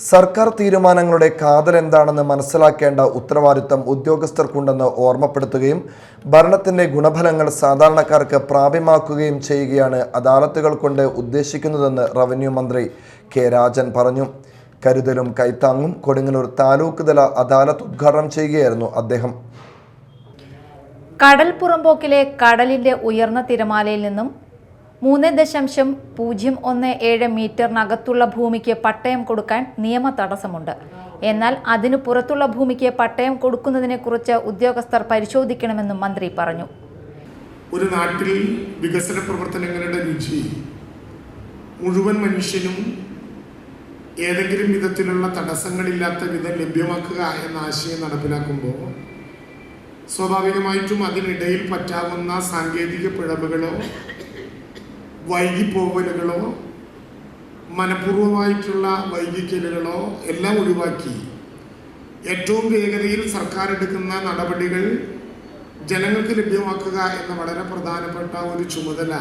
സർക്കാർ തീരുമാനങ്ങളുടെ കാതൽ എന്താണെന്ന് മനസ്സിലാക്കേണ്ട ഉത്തരവാദിത്തം ഉദ്യോഗസ്ഥർക്കുണ്ടെന്ന് ഓർമ്മപ്പെടുത്തുകയും ഭരണത്തിന്റെ ഗുണഫലങ്ങൾ സാധാരണക്കാർക്ക് പ്രാപ്യമാക്കുകയും ചെയ്യുകയാണ് അദാലത്തുകൾ കൊണ്ട് ഉദ്ദേശിക്കുന്നതെന്ന് റവന്യൂ മന്ത്രി കെ രാജൻ പറഞ്ഞു. കരുതലും കൈത്താങ്ങും കൊടുങ്ങല്ലൂർ താലൂക്ക് തല അദാലത്ത് ഉദ്ഘാടനം ചെയ്യുകയായിരുന്നു അദ്ദേഹം. കടൽ പുറമ്പോക്കിലെ കടലിന്റെ ഉയർന്ന തിരമാലയിൽ നിന്നും മൂന്ന് ദശാംശം പൂജ്യം ഒന്ന് ഏഴ് മീറ്ററിനകത്തുള്ള ഭൂമിക്ക് പട്ടയം കൊടുക്കാൻ നിയമ തടസ്സമുണ്ട്. എന്നാൽ അതിനു പുറത്തുള്ള ഭൂമിക്ക് പട്ടയം കൊടുക്കുന്നതിനെക്കുറിച്ച് ഉദ്യോഗസ്ഥർ പരിശോധിക്കണമെന്നും മന്ത്രി പറഞ്ഞു. ഒരു നാട്ടിൽ വികസന പ്രവർത്തനങ്ങളുടെ രുചി മുഴുവൻ മനുഷ്യനും ഏതെങ്കിലും വിധത്തിലുള്ള തടസ്സങ്ങളില്ലാത്ത വിധം ലഭ്യമാക്കുക എന്ന ആശയം നടപ്പിലാക്കുമ്പോൾ സ്വാഭാവികമായിട്ടും അതിനിടയിൽ പറ്റാവുന്ന സാങ്കേതിക പിഴവുകളോ വൈകിപ്പോകലുകളോ മനഃപൂർവമായിട്ടുള്ള വൈകിക്കലുകളോ എല്ലാം ഒഴിവാക്കി. ഏറ്റവും വേഗതയിൽ സർക്കാർ എടുക്കുന്ന നടപടികൾ ജനങ്ങൾക്ക് ലഭ്യമാക്കുക എന്ന വളരെ പ്രധാനപ്പെട്ട ഒരു ചുമതല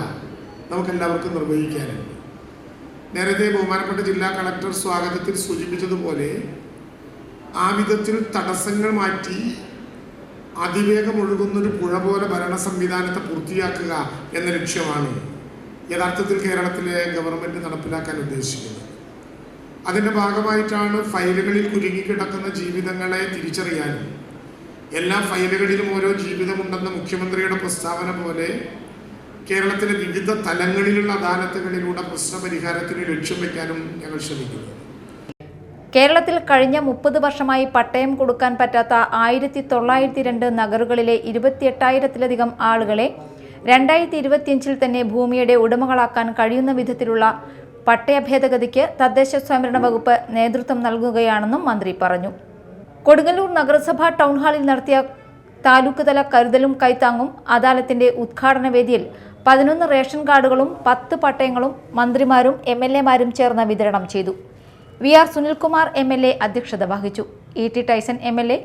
നമുക്കെല്ലാവർക്കും നിർവഹിക്കാനുണ്ട്. നേരത്തെ ബഹുമാനപ്പെട്ട ജില്ലാ കളക്ടർ സ്വാഗതത്തിൽ സൂചിപ്പിച്ചതുപോലെ ആ വിധത്തിൽ തടസ്സങ്ങൾ മാറ്റി അതിവേഗം ഒഴുകുന്നൊരു പുഴ പോലെ ഭരണ സംവിധാനത്തെ പൂർത്തിയാക്കുക എന്ന ലക്ഷ്യമാണ് യഥാർത്ഥത്തിൽ കേരളത്തിലെ ഗവൺമെന്റ് നടപ്പിലാക്കാൻ ഉദ്ദേശിക്കുന്നത്. അതിന്റെ ഭാഗമായിട്ടാണ് ഫയലുകളിൽ കുരുങ്ങിക്കിടക്കുന്ന ജീവിതങ്ങളെ തിരിച്ചറിയാനും എല്ലാ ഫയലുകളിലും ഓരോ ജീവിതമുണ്ടെന്ന മുഖ്യമന്ത്രിയുടെ പ്രസ്താവന പോലെ കേരളത്തിലെ വിവിധ തലങ്ങളിലുള്ള അദാലത്തുകളിലൂടെ പ്രശ്നപരിഹാരത്തിന് ലക്ഷ്യം വയ്ക്കാനും ഞങ്ങൾ ശ്രമിക്കുന്നു. കേരളത്തിൽ കഴിഞ്ഞ മുപ്പത് വർഷമായി പട്ടയം കൊടുക്കാൻ പറ്റാത്ത ആയിരത്തി തൊള്ളായിരത്തി രണ്ട് നഗറുകളിലെ ഇരുപത്തിയെട്ടായിരത്തിലധികം ആളുകളെ രണ്ടായിരത്തി ഇരുപത്തിയഞ്ചിൽ തന്നെ ഭൂമിയുടെ ഉടമകളാക്കാൻ കഴിയുന്ന വിധത്തിലുള്ള പട്ടയ ഭേദഗതിക്ക് തദ്ദേശ സ്വയംഭരണ വകുപ്പ് നേതൃത്വം നൽകുകയാണെന്നും മന്ത്രി പറഞ്ഞു. കൊടുങ്ങല്ലൂർ നഗരസഭാ ടൗൺ ഹാളിൽ നടത്തിയ താലൂക്ക് തല കരുതലും കൈത്താങ്ങും അദാലത്തിന്റെ ഉദ്ഘാടന വേദിയിൽ പതിനൊന്ന് റേഷൻ കാർഡുകളും പത്ത് പട്ടയങ്ങളും മന്ത്രിമാരും എം എൽ എമാരും ചേർന്ന് വിതരണം ചെയ്തു. V R Sunilkumar M L A അധ്യക്ഷത വഹിച്ചു. E T Taison M L A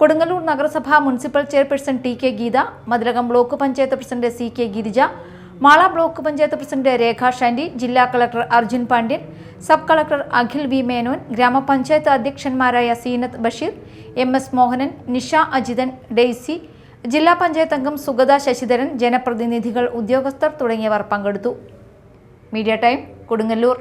Kodungallur നഗരസഭ municipal chairperson T K Geetha Mathilakam block panchayat president C K Girija Mala block panchayat president Rekha Shandy ജില്ലാ collector Arjun Pandian sub collector Akhil V Menon ഗ്രാമപഞ്ചായത്ത് അധ്യക്ഷന്മാരായ Seenath Basheer M S Mohanan Nisha Ajithan Daisy ജില്ലാ പഞ്ചായത്ത് അംഗം സുഗത ശശിധരൻ ജനപ്രതിനിധികൾ ഉദ്യോഗസ്ഥർ തുടങ്ങിയവർ പങ്കെടുത്തു. Media time Kodungallur.